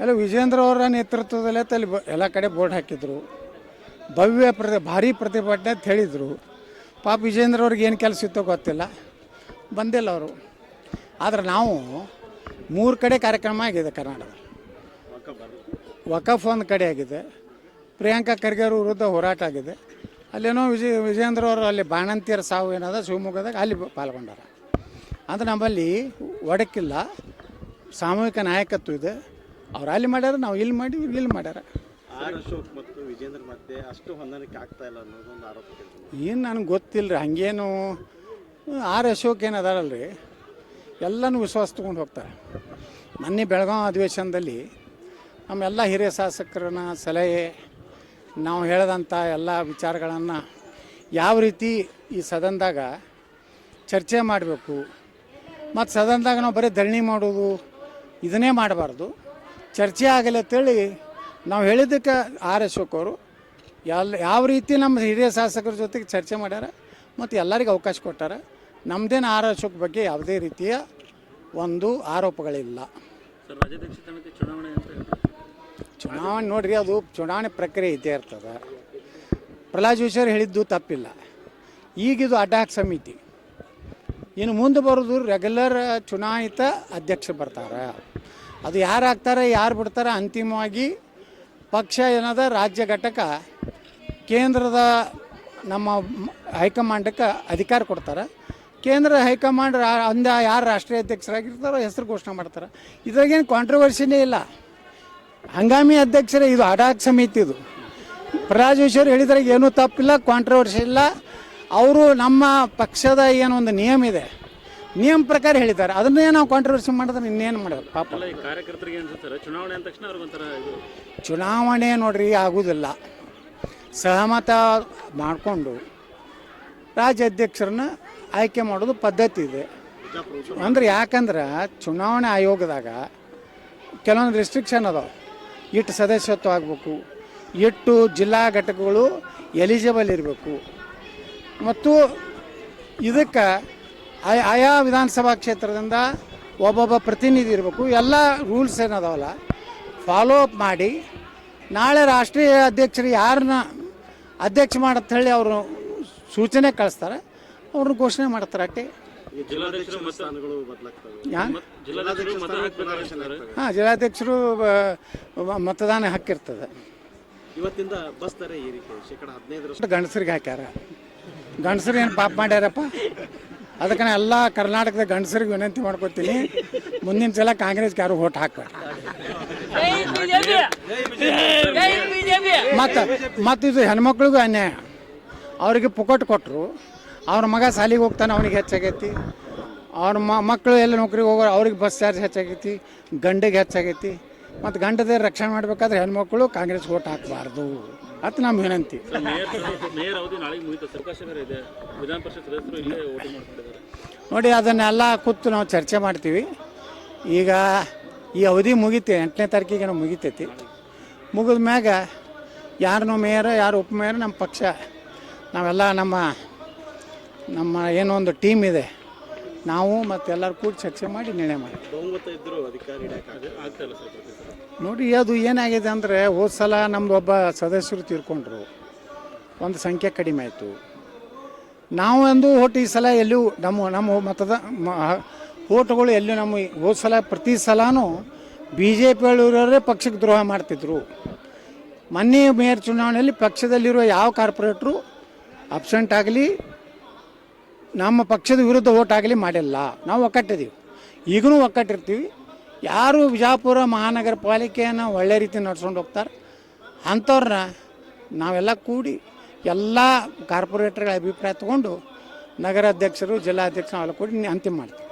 ಎಲ್ಲ ವಿಜೇಂದ್ರ ಅವರ ನೇತೃತ್ವದಲ್ಲೇ ಅಲ್ಲಿ ಬ- ಎಲ್ಲ ಕಡೆ ಬೋರ್ಡ್ ಹಾಕಿದ್ರು. ಭವ್ಯ ಪ್ರತಿ, ಭಾರಿ ಪ್ರತಿಭಟನೆ ಅಂತ ಹೇಳಿದರು. ಪಾಪ ವಿಜೇಂದ್ರ ಅವ್ರಿಗೆ ಏನು ಕೆಲಸ ಇತ್ತೋ ಗೊತ್ತಿಲ್ಲ. ಬಂದಿಲ್ಲ ಅವರು. ಆದರೆ ನಾವು ಮೂರು ಕಡೆ ಕಾರ್ಯಕ್ರಮ ಆಗಿದೆ ಕರ್ನಾಟಕ. ವಕಫ್ ಒಂದು ಕಡೆ ಆಗಿದೆ. ಪ್ರಿಯಾಂಕಾ ಖರ್ಗೆ ಅವ್ರ ವಿರುದ್ಧ ಹೋರಾಟ ಆಗಿದೆ. ಅಲ್ಲೇನೋ ವಿಜಯ ವಿಜೇಂದ್ರ ಅವರು ಅಲ್ಲಿ ಬಾಣಂತಿಯರ ಸಾವು ಏನದ ಶಿವಮೊಗ್ಗದಾಗ ಅಲ್ಲಿ ಪಾಲ್ಗೊಂಡಾರ. ಅಂದ್ರೆ ನಮ್ಮಲ್ಲಿ ಒಡಕಿಲ್ಲ. ಸಾಮೂಹಿಕ ನಾಯಕತ್ವ ಇದೆ. ಅವ್ರು ಅಲ್ಲಿ ಮಾಡ್ಯಾರ ನಾವು ಇಲ್ಲಿ ಮಾಡಿ ಇವ್ರು ಇಲ್ಲಿ ಮಾಡ್ಯಾರ. ಆರ್ ಅಶೋಕ್ ಮತ್ತು ವಿಜೇಂದ್ರ ಮಧ್ಯೆ ಅಷ್ಟು ಹೊಂದಾಣಿಕೆ ಆಗ್ತಾ ಇಲ್ಲ ಅನ್ನೋದು ಒಂದು ಆರೋಪ ಕೇಳ್ತೀನಿ. ಏನು ನನಗೆ ಗೊತ್ತಿಲ್ಲ ರೀ ಹಂಗೇನು ಆರ್ ಅಶೋಕ್ ಏನು ಅದಾರಲ್ಲ ರೀ ಎಲ್ಲನೂ ವಿಶ್ವಾಸ ತೊಗೊಂಡು ಹೋಗ್ತಾರೆ. ಮೊನ್ನೆ ಬೆಳಗಾವಿ ಅಧಿವೇಶನದಲ್ಲಿ ನಮ್ಮೆಲ್ಲ ಹಿರಿಯ ಶಾಸಕರನ್ನ ಸಲಹೆ ನಾವು ಹೇಳಿದಂಥ ಎಲ್ಲ ವಿಚಾರಗಳನ್ನು ಯಾವ ರೀತಿ ಈ ಸದನದಾಗ ಚರ್ಚೆ ಮಾಡಬೇಕು ಮತ್ತು ಸದನದಾಗ ನಾವು ಬರೀ ಧರಣಿ ಮಾಡೋದು ಇದನ್ನೇ ಮಾಡಬಾರ್ದು. ಚರ್ಚೆ ಆಗಲಿ ಅಂತೇಳಿ ನಾವು ಹೇಳಿದ್ದಕ್ಕೆ ಆರ್ ಅಶೋಕ್ ಅವರು ಎಲ್ಲ ಯಾವ ರೀತಿ ನಮ್ಮ ಹಿರಿಯ ಶಾಸಕರ ಜೊತೆಗೆ ಚರ್ಚೆ ಮಾಡ್ಯಾರ ಮತ್ತು ಎಲ್ಲರಿಗೂ ಅವಕಾಶ ಕೊಟ್ಟಾರ ನಮ್ಮದೇನು ಆರ್ ಅಶೋಕ್ ಬಗ್ಗೆ ಯಾವುದೇ ರೀತಿಯ ಒಂದು ಆರೋಪಗಳಿಲ್ಲ. ಚುನಾವಣೆ ನೋಡ್ರಿ ಅದು ಚುನಾವಣೆ ಪ್ರಕ್ರಿಯೆ ಇದ್ದೇ ಇರ್ತದೆ. ಪ್ರಹ್ಲಾದ್ ಜೋಶಿಯವ್ರು ಹೇಳಿದ್ದು ತಪ್ಪಿಲ್ಲ. ಈಗಿದು ಅಡ್ಡಾಕ್ ಸಮಿತಿ. ಇನ್ನು ಮುಂದೆ ಬರೋದು ರೆಗ್ಯುಲರ್ ಚುನಾಯಿತ ಅಧ್ಯಕ್ಷರು ಬರ್ತಾರೆ. ಅದು ಯಾರು ಹಾಕ್ತಾರೆ ಯಾರು ಬಿಡ್ತಾರೆ ಅಂತಿಮವಾಗಿ ಪಕ್ಷ ಏನದ, ರಾಜ್ಯ ಘಟಕ ಕೇಂದ್ರದ ನಮ್ಮ ಹೈಕಮಾಂಡಕ್ಕೆ ಅಧಿಕಾರ ಕೊಡ್ತಾರೆ. ಕೇಂದ್ರ ಹೈಕಮಾಂಡ್ ರಾ, ಅಂದ ಯಾರು ರಾಷ್ಟ್ರೀಯ ಅಧ್ಯಕ್ಷರಾಗಿರ್ತಾರೋ ಹೆಸರು ಘೋಷಣೆ ಮಾಡ್ತಾರೆ. ಇದ್ರಾಗೇನು ಕಾಂಟ್ರವರ್ಸಿನೇ ಇಲ್ಲ. ಹಂಗಾಮಿ ಅಧ್ಯಕ್ಷರೇ, ಇದು ಅಡಾಕ್ ಸಮಿತಿ ಇದು. ಪ್ರಾಜೇಶ್ವರ್ ಹೇಳಿದ್ರಾಗ ಹೇಳಿದ್ರೆ ಏನೂ ತಪ್ಪಿಲ್ಲ ಕಾಂಟ್ರವರ್ಸಿ ಇಲ್ಲ. ಅವರು ನಮ್ಮ ಪಕ್ಷದ ಏನೊಂದು ನಿಯಮ ಇದೆ. ನಿಯಮ ಪ್ರಕಾರ ಹೇಳಿದ್ದಾರೆ. ಅದನ್ನೇ ನಾವು ಕಾಂಟ್ರವರ್ಸಿ ಮಾಡಿದ್ರೆ ಇನ್ನೇನು ಮಾಡೋದು? ಪಾಪ. ಅಲ್ಲ ಈ ಕಾರ್ಯಕರ್ತರಿಗೆ ಅನ್ಸುತ್ತಾರೆ ಚುನಾವಣೆ ಅಂದ ತಕ್ಷಣ ಇದು. ಚುನಾವಣೆ ನೋಡ್ರಿ ಆಗುವುದಿಲ್ಲ ಸಹಮತ ಮಾಡಿಕೊಂಡು ರಾಜ್ಯ ಅಧ್ಯಕ್ಷರನ್ನ ಆಯ್ಕೆ ಮಾಡೋದು ಪದ್ಧತಿ ಇದೆ. ಅಂದ್ರೆ ಯಾಕಂದ್ರೆ ಚುನಾವಣೆ ಆಯೋಗದಾಗ ಕೆಲವೊಂದು ರೆಸ್ಟ್ರಿಕ್ಷನ್ ಅದಾವೆ. ಇಟ್ಟು ಸದಸ್ಯತ್ವ ಆಗಬೇಕು ಇಟ್ಟು ಜಿಲ್ಲಾ ಘಟಕಗಳು ಎಲಿಜಿಬಲ್ ಇರಬೇಕು. ಮತ್ತು ಇದಕ್ಕೆ ಆಯಾ ಆಯಾ ವಿಧಾನಸಭಾ ಕ್ಷೇತ್ರದಿಂದ ಒಬ್ಬೊಬ್ಬ ಪ್ರತಿನಿಧಿ ಇರಬೇಕು. ಎಲ್ಲ ರೂಲ್ಸ್ ಏನದಾವಲ್ಲ ಫಾಲೋ ಅಪ್ ಮಾಡಿ ನಾಳೆ ರಾಷ್ಟ್ರೀಯ ಅಧ್ಯಕ್ಷರು ಯಾರನ್ನ ಅಧ್ಯಕ್ಷ ಮಾಡತ್ತ ಹೇಳಿ ಅವರು ಸೂಚನೆ ಕಳಿಸ್ತಾರೆ ಅವ್ರನ್ನ ಘೋಷಣೆ ಮಾಡ್ತಾರೆ. ಅಟ್ಟಿ ಹಾ ಜಿಲ್ಲಾಧ್ಯಕ್ಷರ ಮತದಾನ ಹಾಕಿರ್ತದೆ. ಇವತ್ತಿಂದ ಬಸ್ ದರ ಏರಿಕೆ ಶೇಕಡ ಹದಿನೈದರಷ್ಟು. ಒಟ್ಟು ಗಂಡಸರಿಗೆ ಹಾಕ್ಯಾರ. ಗಂಡಸರು ಏನು ಪಾಪ ಮಾಡ್ಯಾರಪ್ಪ? ಅದಕ್ಕೆ ಎಲ್ಲ ಕರ್ನಾಟಕದ ಗಂಡಸರಿಗೆ ವಿನಂತಿ ಮಾಡ್ಕೊತೀನಿ, ಮುಂದಿನ ಸಲ ಕಾಂಗ್ರೆಸ್ಗೆ ಯಾರು ಓಟ್ ಹಾಕ್ಬೇಡ. ಮತ್ತು ಮತ್ತು ಇದು ಹೆಣ್ಮಕ್ಳಿಗೂ ಅನ್ಯಾಯ. ಅವರಿಗೆ ಪುಕಟ್ ಕೊಟ್ಟರು ಅವ್ರ ಮಗ ಸಾಲಿಗೆ ಹೋಗ್ತಾನೆ ಅವನಿಗೆ ಹೆಚ್ಚಾಗೈತಿ. ಅವ್ರ ಮಕ್ಕಳು ಎಲ್ಲ ನೌಕರಿಗೆ ಹೋಗೋರು ಅವ್ರಿಗೆ ಬಸ್ ಚಾರ್ಜ್ ಹೆಚ್ಚಾಗೈತಿ, ಗಂಡಿಗೆ ಹೆಚ್ಚಾಗೈತಿ. ಮತ್ತು ಗಂಡದ ರಕ್ಷಣೆ ಮಾಡಬೇಕಾದ್ರೆ ಹೆಣ್ಮಕ್ಳು ಕಾಂಗ್ರೆಸ್ಗೆ ಓಟ್ ಹಾಕಬಾರ್ದು. ಅದು ನಮ್ಮ ವಿನಂತಿ. ನೋಡಿ ಅದನ್ನೆಲ್ಲ ಕೂತು ನಾವು ಚರ್ಚೆ ಮಾಡ್ತೀವಿ. ಈಗ ಈ ಅವಧಿ ಮುಗಿತೆ ಎಂಟನೇ ತಾರೀಕಿಗೆ ನಾವು ಮುಗಿತೈತಿ. ಮುಗಿದ ಮ್ಯಾಗ ಯಾರನ್ನೂ ಮೇಯರ್ ಯಾರು ಉಪಮೇಯರ್ ನಮ್ಮ ಪಕ್ಷ ನಾವೆಲ್ಲ ನಮ್ಮ ನಮ್ಮ ಏನೋ ಒಂದು ಟೀಮ್ ಇದೆ. ನಾವು ಮತ್ತೆ ಎಲ್ಲರೂ ಕೂಡ ಚರ್ಚೆ ಮಾಡಿ ನಿರ್ಣಯ ಮಾಡಿ ನೋಡಿ, ಅದು ಏನಾಗಿದೆ ಅಂದರೆ, ಹೋದ ಸಲ ನಮ್ಮದು ಒಬ್ಬ ಸದಸ್ಯರು ತೀರ್ಕೊಂಡ್ರು. ಒಂದು ಸಂಖ್ಯೆ ಕಡಿಮೆ ಆಯಿತು. ನಾವು ಒಂದು ಓಟ್ ಈ ಸಲ ಎಲ್ಲೂ ನಮ್ಮ ನಮ್ಮ ಮತದ ಓಟ್ಗಳು ಎಲ್ಲೂ ನಮ್ಮ ಹೋದ ಸಲ ಪ್ರತಿ ಸಲನೂ ಬಿ ಜೆ ಪಿಯವರೇ ಪಕ್ಷಕ್ಕೆ ದ್ರೋಹ ಮಾಡ್ತಿದ್ರು. ಮೊನ್ನೆ ಮೇಯರ್ ಚುನಾವಣೆಯಲ್ಲಿ ಪಕ್ಷದಲ್ಲಿರುವ ಯಾವ ಕಾರ್ಪೊರೇಟ್ರು ಅಬ್ಸೆಂಟ್ ಆಗಲಿ, ನಮ್ಮ ಪಕ್ಷದ ವಿರುದ್ಧ ಓಟ್ ಆಗಲಿ ಮಾಡಿಲ್ಲ. ನಾವು ಒಕ್ಕಟ್ಟಿದ್ದೀವಿ. ಈಗಲೂ ಒಕ್ಕಟ್ಟಿರ್ತೀವಿ. ಯಾರು ವಿಜಾಪುರ ಮಹಾನಗರ ಪಾಲಿಕೆಯನ್ನು ಒಳ್ಳೆ ರೀತಿ ನಡ್ಸ್ಕೊಂಡು ಹೋಗ್ತಾರೆ. ಅಂಥವ್ರನ್ನ ನಾವೆಲ್ಲ ಕೂಡಿ ಎಲ್ಲ ಕಾರ್ಪೊರೇಟರ್ಗಳ ಅಭಿಪ್ರಾಯ ತಗೊಂಡು ನಗರಾಧ್ಯಕ್ಷರು, ಜಿಲ್ಲಾಧ್ಯಕ್ಷರು ಅವೆಲ್ಲ ಕೂಡಿ ಅಂತಿಮ ಮಾಡ್ತೀವಿ.